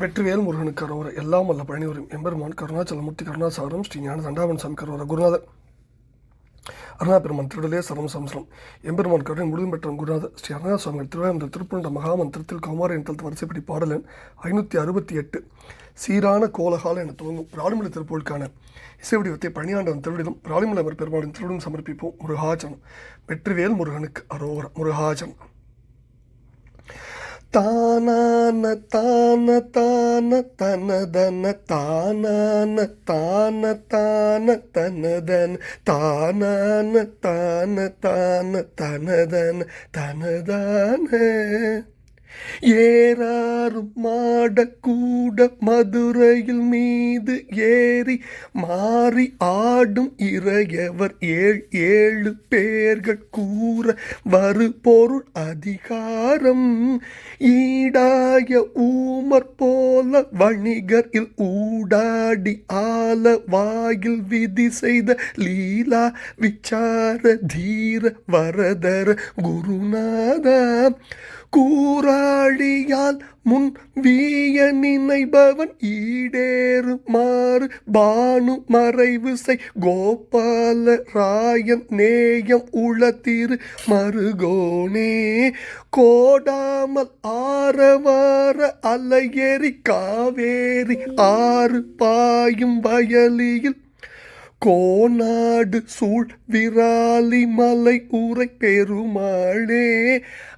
வெற்றிவேல் முருகனுக்கு அரோர எல்லாம் வல்ல பழனிவரும் எம்பெருமான் கருணாச்சலமூர்த்தி கருணாசாரம் ஸ்ரீ ஞான தண்டாவன் சாமி கரோர குருநாதர். அருணா பெருமான் திருடலே சரம் சம்சரம். எம்பெருமான் கருணை முழுதும் பெற்ற குருநாதர் ஸ்ரீ அருணா சுவாமிகள் திருவாயந்த திருப்பண்ட மகாமந்திரத்தில் குமார என்ற வரிசைப்படி பாடலன் ஐநூற்றி அறுபத்தி எட்டு சீரான கோலகால என துவங்கும் ராணிமலை திருப்பொருளுக்கான இசை வடிவத்தை பணியாண்டவன் திருவிடம் ராணிமலை அவர் பெருமாளின் திருவிடம் சமர்ப்பிப்போம் முருகாச்சனம் வெற்றிவேல் முருகனுக்கு அரோர முருகாச்சனம் താനാന താന താന തനതന താനാന താന താന തനതൻ താനാന താന താന തനതൻ തനതാണ് ஏறாரும் மாடக்கூட மதுரையில் மீது ஏறி மாறி ஆடும் இறையவர் ஏழ் ஏழு பேர்கள் கூற வரு பொருள் அதிகாரம். ஈடாய ஊமர் போல வணிகர் இல் ஊடாடி ஆல வாயில் விதி செய்த லீலா விச்சார தீர வரதர குருநாதா. கூறாளியால் முன் வீய நினைபவன் ஈடேறுமாறு பானு மறைவு செய். கோபால ராயன் நேயம் உளத்திரு மருகோனே கோடாமல் ஆரவார அலையேறி காவேரி ஆறு பாயும் வயலியில் கோநாடு சூழ் விராலி மலை உரை பெருமாளே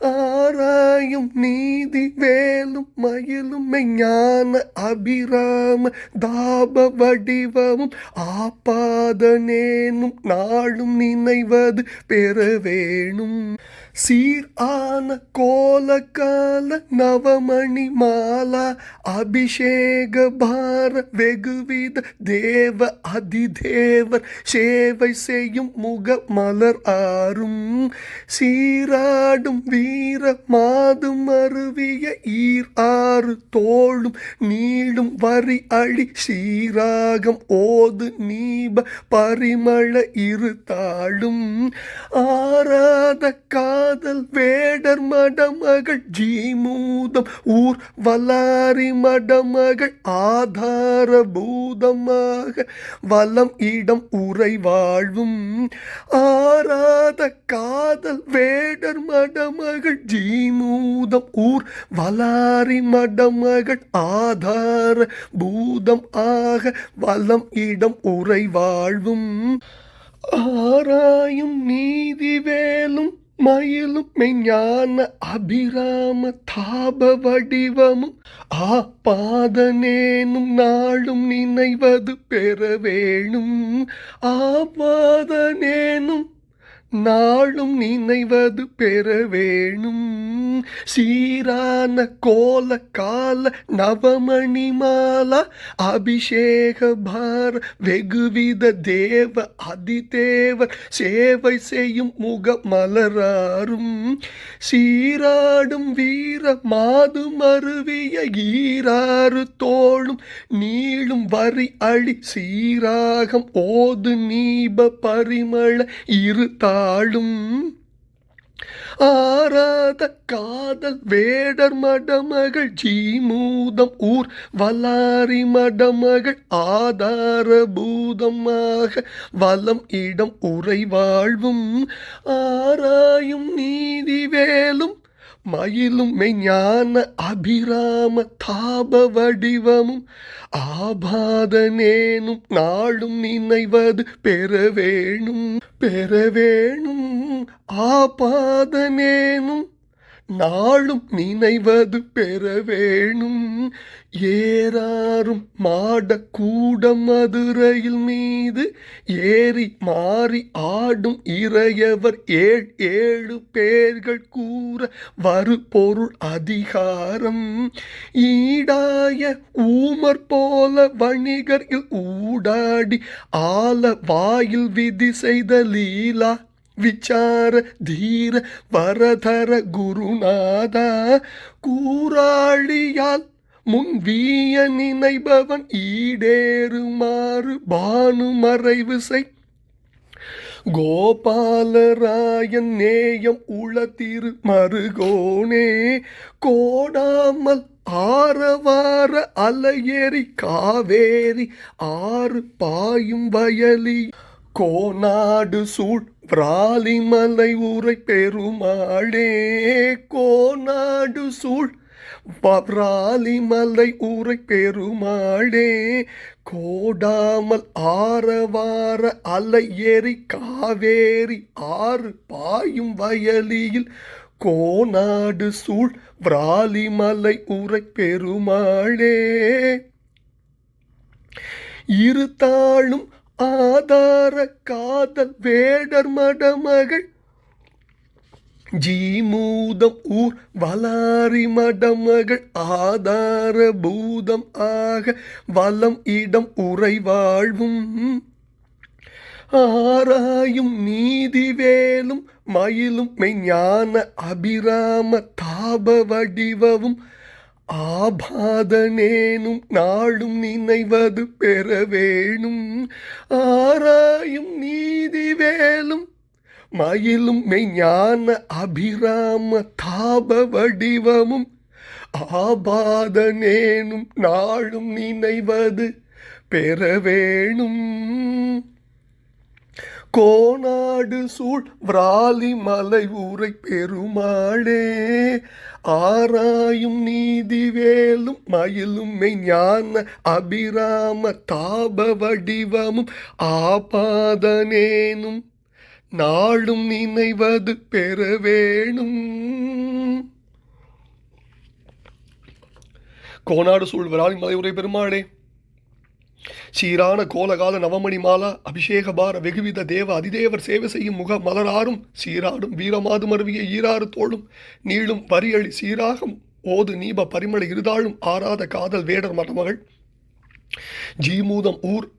ஆராயும் நீதி வேலும் மயிலும் மெஞ்ஞான அபிராம தாப வடிவமும் ஆபாதனேனும் நாளும் நினைவது பெற வேணும். சீரான கோலக்கால நவமணி மாலா அபிஷேக பார வெகுவித தேவ அதிதேவர் சேவை செய்யும் முக மலர் ஆறும். சீராடும் வீர மாதும் அருவிய ஈர் ஆறு தோளும் நீளும் வரி அழி சீராகம் ஓது நீப பரிமள இரு தாழும் ஆராத கா காதல் வேடர் மடமகள் ஜீமூதம் ஊர் வல்லாரி மடமகள் ஆதாரபூதமாக வலம் இடம் உரை வாழ்வும். ஆராத காதல் வேடர் மடமகள் ஜீமூதம் ஊர் வலாரி மடமகள் ஆதார பூதம் ஆக வலம் இடம் உரை வாழ்வும். ஆராயும் நீதி வேலும் மயிலும் மெஞ்ஞான அபிராம தாப வடிவமும் ஆ பாதனேனும் நாளும் நினைவது பெற வேணும். ஆ பாதனேனும் நாளும் நினைவது பெற வேணும். சீரான கோல கால நவமணி மாலா அபிஷேக பார வெகுவித தேவ அதிதேவர் சேவை செய்யும் முக மலராரும். சீராடும் வீர மாது மருவிய ஈராறு தோளும் நீளும் வரி அழி சீராகம் ஓது நீப பரிமள இருத்தார் ஆளும். ஆராத காதல் வேடர் மடமகள் ஜீமூதம் ஊர் வல்லாரி மடமகள் ஆதார பூதமாக வலம் இடம் உரை வாழ்வும். ஆராயும் நீதி வேலும் மயிலும் மெய்ஞான அபிராம தாப வடிவமும் ஆபாதனேனும் நாளும் நினைவது பெற வேணும் பெற வேணும் ஆபாதனேனும் நாளும் நினைவது பெற வேணும். ஏறாரும் மாடக்கூட மதுரையில் மீது ஏறி மாறி ஆடும் இறையவர் ஏழ் ஏழு பேர்கள் கூற வரு பொருள் அதிகாரம். ஈடாய ஊமர் போல வணிகர் ஊடாடி ஆல வாயில் விதி செய்த லீலா விசார தீர வரதர குருநாதா. கூராளியால் முன்வீய நினைபவன் ஈடேறுமாறு பானு மறைவு செய் கோபாலராயன் நேயம் உளத்திரு மருகோனே. கோடாமல் ஆரவார அலையேறி காவேரி ஆறு பாயும் வயலி. கோநாடு சூழ் பிராலிமலை ஊரை பெருமாளே கோநாடு சூழ் பிராலிமலை ஊரை பெருமாளே கோடாமல் ஆரவார அலை ஏறி காவேரி ஆறு பாயும் வயலியில் கோநாடு சூழ் பிராலிமலை ஊரை பெருமாளே. இரு ஆதார காதல் வேடர் மடமகள். ஜீமூதம் ஊர் வலாரி மடமகள். ஆதார பூதம் ஆக வலம் இடம் உரை வாழ்வும். ஆராயும் நீதி வேலும் மயிலும் மெய்ஞான அபிராம தாப வடிவவும். ஆபாதனேனும் நாளும் நினைவது பெற வேணும் ஆராயும் நீதி வேலும் மயிலும் மெய்ஞான அபிராம தாப வடிவமும். ஆபாதனேனும் நாளும் நினைவது பெற வேணும் கோநாடு சூழ் விராலி மலை ஊரை பெருமாளே. ஆராயும் நீதி வேலும் மயிலும் ஞான அபிராம தாப வடிவமும் ஆபாதனேனும். நாளும் நினைவது பெற வேணும் கோநாடு சூழ் விராலி மலை உரை பெருமாளே. சீரான கோலகால நவமணி மாலா அபிஷேகபார வெகுவித தேவ அதிதேவர் சேவை செய்யும் முக மலராரும் சீராடும் வீரமாது மருவிய ஈராறு தோளும் நீளும் வரியளி சீராகம் ஓது நீப பரிமள இருதாளும் ஆராத காதல் வேடர் மடமகள். ஜீமூதம் ஊர்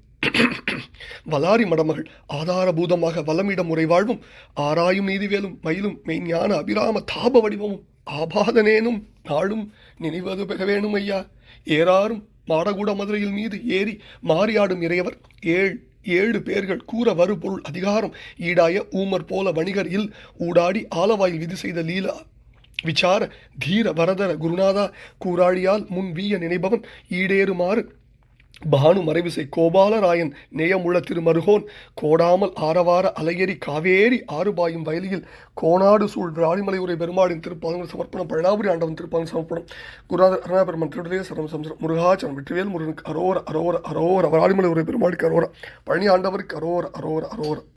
வலாரி மடமகள் ஆதாரபூதமாக வலமிடம் முறை வாழ்வும் ஆராயும் நீதிவேலும் மயிலும் மெய்ஞான அபிராம தாப வடிவமும் ஆபாதனேனும் நாளும் நினைவது பெற வேணும் ஐயா. ஏறாரும் மாடகூட மதுரையில் மீது ஏறி மாறியாடும் இறையவர் ஏழ் ஏழு பேர்கள் கூற வருபொருள் அதிகாரம். ஈடாய ஊமர் போல வணிகர் இல் ஊடாடி ஆலவாயில் விதி செய்த லீலா விசார தீர வரதர குருநாதா கூராழியால் முன் வீய நினைபவன் ஈடேறுமாறு பானு மறைவிசை கோபாலராயன் நேயமுள்ள திருமருகோன். கோடாமல் ஆரவார அலையேறி காவேரி ஆறுபாயும் வயலியில் கோணாடு சூழ் ராணிமலை உரை பெருமாளின் திருப்பாதங்கள் சமர்ப்பணம் பழனாபுரி ஆண்டவன் திருப்பாதம் சமர்ப்பணம் குருநாதர் அருணாபெருமன் திருடலே சரம் சம்சரம் முருகாச்சரம் வெற்றிவேல் முருகனுக்கு அரோர அரோர அரோர ராணிமலை உரை பெருமாளுக்கு அரோர பழனி ஆண்டவருக்கு அரோர அரோர அரோர.